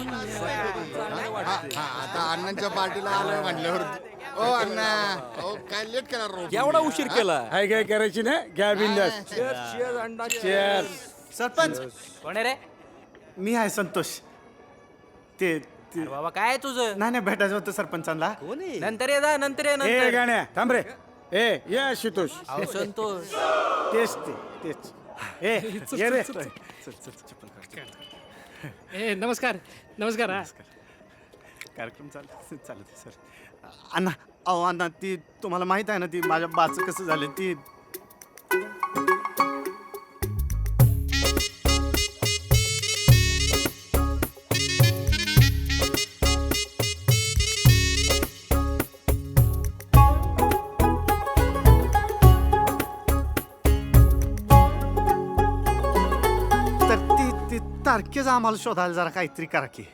हा, हा, आता अण्णांच्या पार्टीला आलोय म्हटल्यावर ओ अण्णा ओ काय लेट केला रोज एवढा उशीर केला हाय काय करायची ना घ्या बिंदास चेअर सरपंच कोण आहे रे मी आहे संतोष ते ते- बाबा काय आहे तुझं नाही नाही भेटायचं होतं सरपंचांना नंतर ये जा नंतर ये ए नंतर गाण्या थांब रे ए ये आशुतोष अहो संतोष तेच ते तेच ए ये रे ए नमस्कार नमस्कार हा. कार्यक्रम चालू चालत सर अण्णा अहो अण्णा ती तुम्हाला माहीत आहे ना ती माझ्या बाचं कसं झालं ती तारखेच आम्हाला शोधायला जरा काहीतरी करा की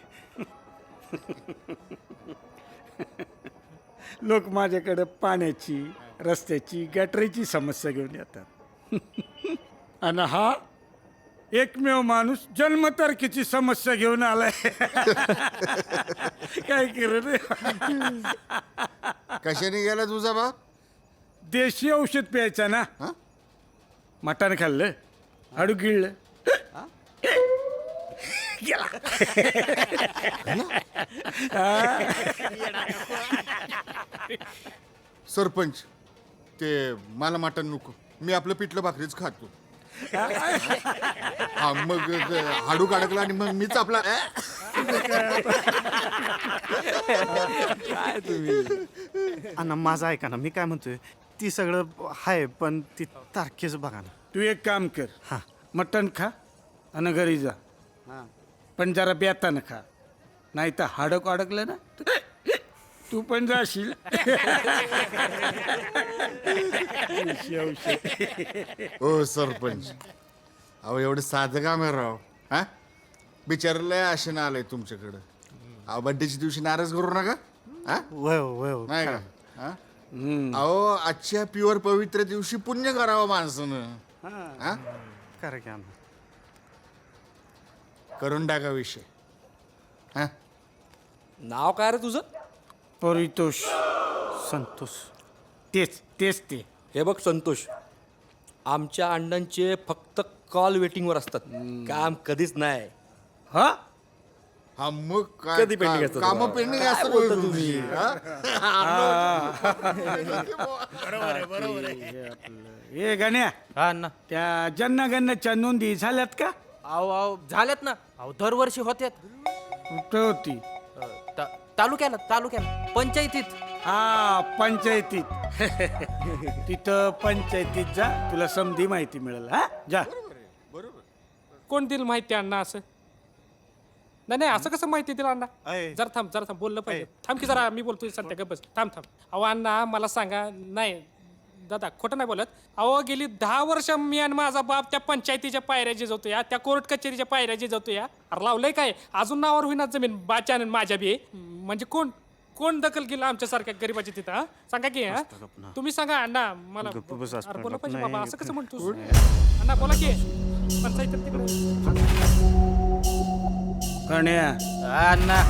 लोक माझ्याकडे पाण्याची रस्त्याची गटरीची समस्या घेऊन येतात. आणि हा एकमेव माणूस जन्मतारखेची समस्या घेऊन आलाय. काय रे? कशाने गेला तुझा बाप? देशी औषध प्यायचा ना? मटण खाल्लं हाडू गिळलं. गेला सरपंच ते मला मटण नको. मी आपलं पिठलं भाकरीच खातो. हा मग हाडू काढकला आणि मग मीच आपला अण्णा माझं ऐका ना मी काय म्हणतोय ती सगळं आहे पण ती तारखेच बघा ना. तू एक काम कर. हा. मटण खा आणि घरी जा. पण जरा बेतानं खा. नाही तर हाडक अडकलं ना तू पण जाशील. ओ सरपंच. अहो एवढं साधं काम आहे राव. हा? बिचारलंय आशेनं आलंय तुमच्याकडं. अहो बड्डेच्या दिवशी नाराज करू नका. हा? वय हो, वय. हो. नाही का? हा? अहो आजच्या प्युअर पवित्र दिवशी पुण्य करावं माणसानं. हा. करा की अण्णा करून टाका विषय. हा? नाव काय रे तुझं? परितोष संतोष. तेच तेच ते. हे बघ संतोष आमच्या अण्णांचे फक्त कॉल वेटिंगवर असतात. काम कधीच नाही. हा? हा मग काय कधी pending असतं काम तुम्हाला? पेंडिंग असतं बोलता तुम्ही? हा? ए गण्या. हा ना त्या जनगणनेच्या नोंदी झाल्यात का? अहो अहो झाल्यात ना. अहो दरवर्षी होत्यात कुठं होती? अ, ता- तालुक्याला तालुक्याला पंचायतीत. हा पंचायतीत. तिथं पंचायतीत जा तुला समधी माहिती मिळेल. हा जा. कोण दिल माहिती अण्णा असं? नाही नाही असं कसं माहिती दिलं अण्णा? अय. जरा थांब जरा थांब बोललं पाहिजे. थांब की जरा मी बोलतोय सध्या गप्पच थांब थांब. अहो अण्णा मला सांगा नाही दादा खोटं नाही बोलत. अहो गेली दहा वर्ष मी आणि माझा बाप त्या पंचायतीच्या पायऱ्या जिजवतो या त्या कोर्ट कचेरीच्या पायऱ्या जिजवतो या अरे लावलंय काय? अजून नावावर होईना जमीन बाच्या आणि माझ्या बी. म्हणजे कोण कोण दखल केलं आमच्यासारख्या गरीबाची तिथं हा? सांगा की हा? तुम्ही सांगा अण्णा मला गप्प बस, आज अरे बोला पण पाहिजे. बाबा असं कसं म्हणतोस? अण्णा बोला की पंचायत तिकडे. ना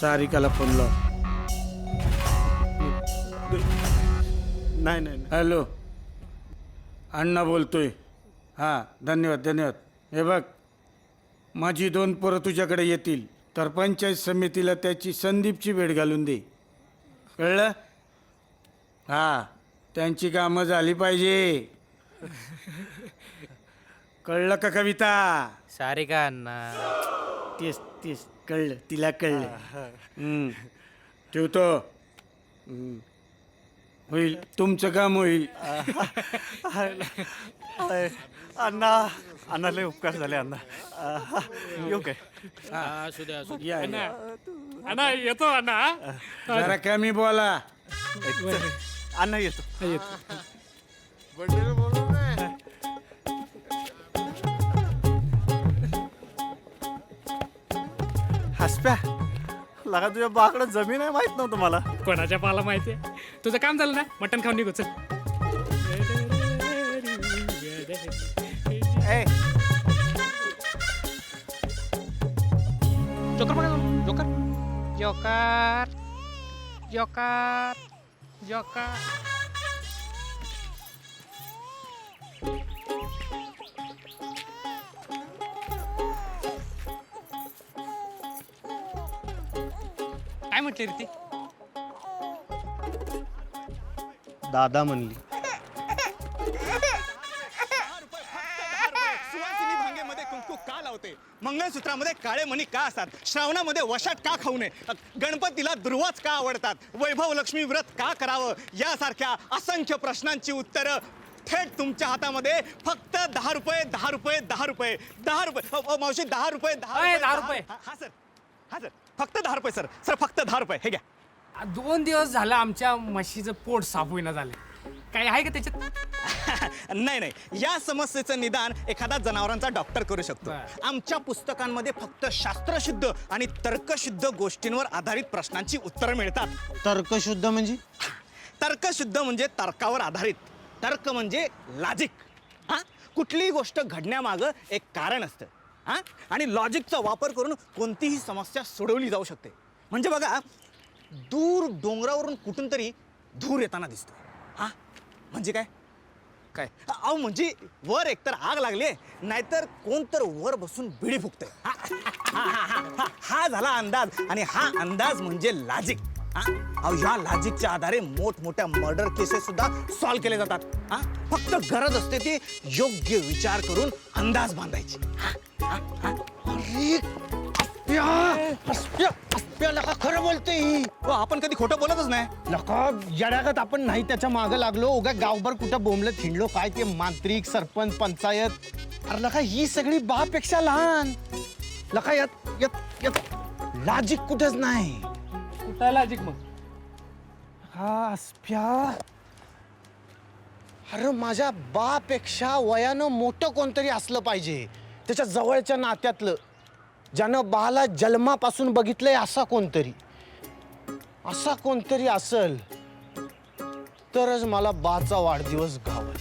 सारिकाला फोन लाव. नाही नाही नाही. हॅलो. अण्णा बोलतोय. हां धन्यवाद धन्यवाद. हे बघ माझी दोन पोरं तुझ्याकडे येतील तर पंचायत समितीला त्याची संदीपची भेट घालून दे. कळलं? हां त्यांची कामं झाली पाहिजे. कळलं का कविता? सारिका अण्णा? तेच तेच. कळलं तिला कळलं. हम्म. ठेवतो. हम्म. होईल तुमचं काम होईल अण्णा अण्णा लय उपकार झाले अण्णा येऊ काय या या. अण्णा येतो अण्णा हा? जरा कमी बोला अण्णा येतो. हसप्या लगा तुझ्या बाकडं जमीन आहे माहीत नव्हतं मला. कोणाच्या पाला माहितीये तुझं काम झालं ना? मटण खाऊन निघू चल. ए. जोकर बघा जाऊन. जोकर. जोकर. जोकर. जोकर. म्हटले रे ते? दादा म्हणली. सुवासिनी भांगेमध्ये कुंकू का लावते? मंगळसूत्रामध्ये काळे मणी का असतात? श्रावणामध्ये वशाट का खाऊ नये? गणपतीला दुर्वाच का आवडतात? वैभव लक्ष्मी व्रत का करावं? यासारख्या असंख्य प्रश्नांची उत्तरं थेट तुमच्या हातामध्ये फक्त दहा रुपये दहा रुपये दहा रुपये दहा रुपये. अ, अ, मावशी दहा रुपये अय, दहा रुपये. हा हा, सर. हा सर. फक्त दहा रुपये सर. सर फक्त दहा रुपये. हे घ्या. दोन दिवस झालं आमच्या म्हशीचं पोट साफ होईना झालं काय आहे का त्याच्यात? नाही नाही. या समस्येचं निदान एखादा जनावरांचा डॉक्टर करू शकतो. बरं. आमच्या पुस्तकांमध्ये फक्त शास्त्रशुद्ध आणि तर्कशुद्ध गोष्टींवर आधारित प्रश्नांची उत्तरं मिळतात. तर्कशुद्ध म्हणजे? तर्कशुद्ध म्हणजे तर्कावर आधारित. तर्क म्हणजे लॉजिक. हा? कुठलीही गोष्ट घडण्यामागं एक कारण असतं. हा? आणि लॉजिकचा वापर करून कोणतीही समस्या सोडवली जाऊ शकते. म्हणजे बघा दूर डोंगरावरून कुठून तरी धूर येताना दिसतो हा? म्हणजे काय? काय? अहो म्हणजे वर एकतर आग लागली नाहीतर कोण तर वर बसून बिडी फुकतंय. हा, हा, हा, हा, हा, हा झाला अंदाज. आणि हा अंदाज म्हणजे लॉजिक. अहो ह्या लॉजिकच्या आधारे मोठमोठ्या मर्डर केसेस सुद्धा सॉल्व्ह केले जातात. हा? फक्त गरज असते ती योग्य विचार करून अंदाज बांधायची. हा, हा, हा. अरे अस्प्या, अस्प्या, अस्प्या, लका खरं बोलते ही. आपण कधी खोटं बोलतच नाही. लका आपण नाही त्याच्या मागं लागलो. उगा गावभर कुठं बोंबलं थिंडलो काय ते मांत्रिक सरपंच पंचायत. अरे लका ही सगळी बापेक्षा लहान. लका यात यात यात लॉजिक कुठंच नाही. कुठं लॉजिक मग. हा अस्प्या. अरे माझ्या बापेक्षा वयानं मोठं कोणतरी असलं पाहिजे. त्याच्या जवळच्या नात्यातलं. ज्यानं बाला जन्मापासून बघितलंय असा कोणतरी. असा कोणतरी असल. तरच मला बाचा वाढदिवस गावल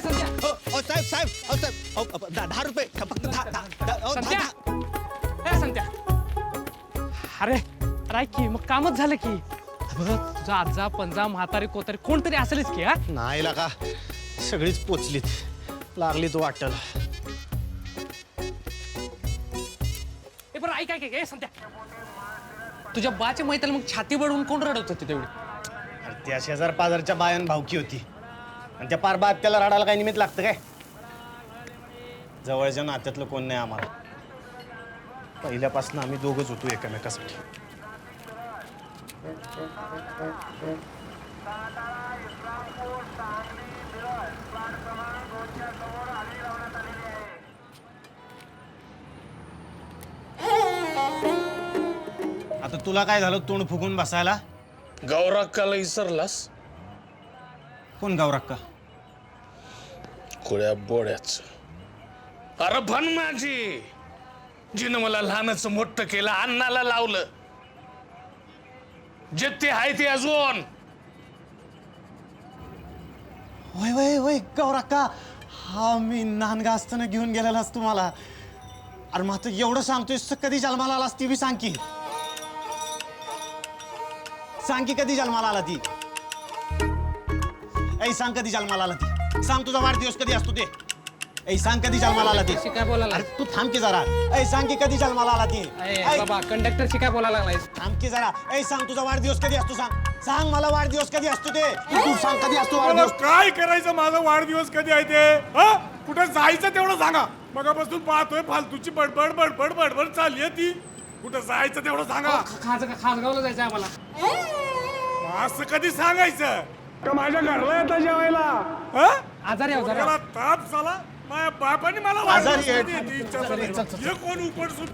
संध्या. हो, हो, साहेब साहेब हो, साहेब. दहा रुपये. फक्त अरे ऐक की? मग कामच झालं की. बघ. तुझा आजा पंजा म्हातारी कोतारी कोणतरी असेलच की हा? नाही लागा. सगळीच पोचलीत. लागलीत वाटल ए बरं ऐक ऐक ऐक, ए संध्या. तुझ्या बाच्या मैत्याला मग छाती बडवून कोण रडत होते तेवढी? त्या शेजार पाजारच्या बायान भावकी होती. आणि त्या पार बात त्याला रडायला काही निमित्त लागतं काय? जवळच्या नात्यातलं कोण नाही आम्हाला. पहिल्यापासून आम्ही दोघच होतो एकमेकासाठी. आता तुला काय झालं तोंड फुगून बसायला? गौराक्काला विसरलास कोण गावराक्का खुळ्या बोड्याच. अरे भन माझी जिनं मला लहानच मोठं केलं अन्नाला लावलं. जे ते आहे ते अजून. वय वय वय गौराक्का हा मी नानगा असताना घेऊन गेलेलास तुम्हाला अरे मग एवढं एवढं सांगतोय कधी जन्माला आलास ती बी सांग की. सांग की कधी जन्माला आला ती. ऐ सांग कधी जन्माला आला ती. सांग तुझा वाढदिवस कधी असतो ते. ऐ सांग कधी जन्माला आला ती? काय बोलायला. अरे तू थांब की जरा. ऐ सांग की कधी जन्माला आला ती? ऐ, बाबा कंडक्टर शिकाय बोलायला लागलाय. थांब की जरा. ऐ सांग तुझा वाढदिवस कधी असतो सांग. सांग मला वाढदिवस कधी असतो ते. तू सांग कधी असतो वाढदिवस? काय करायचं माझा वाढदिवस कधी आहे ते? हा? कुठं जायचं तेवढं सांगा. मगापासून पाहतोय फालतूची बडबड बडबड बडबड चालली आहे ती. कुठं जायचं तेवढं सांगा. खास खासगावला जायचं आम्हाला. असं कधी सांगायचं? का माझ्या घरला येता जेवायला? हा? आजारी आहो जरा. त्याला ताप झाला. माझ्या बापाने मला. कधी यायची इच्छा झाली. हे कोण उपट सुट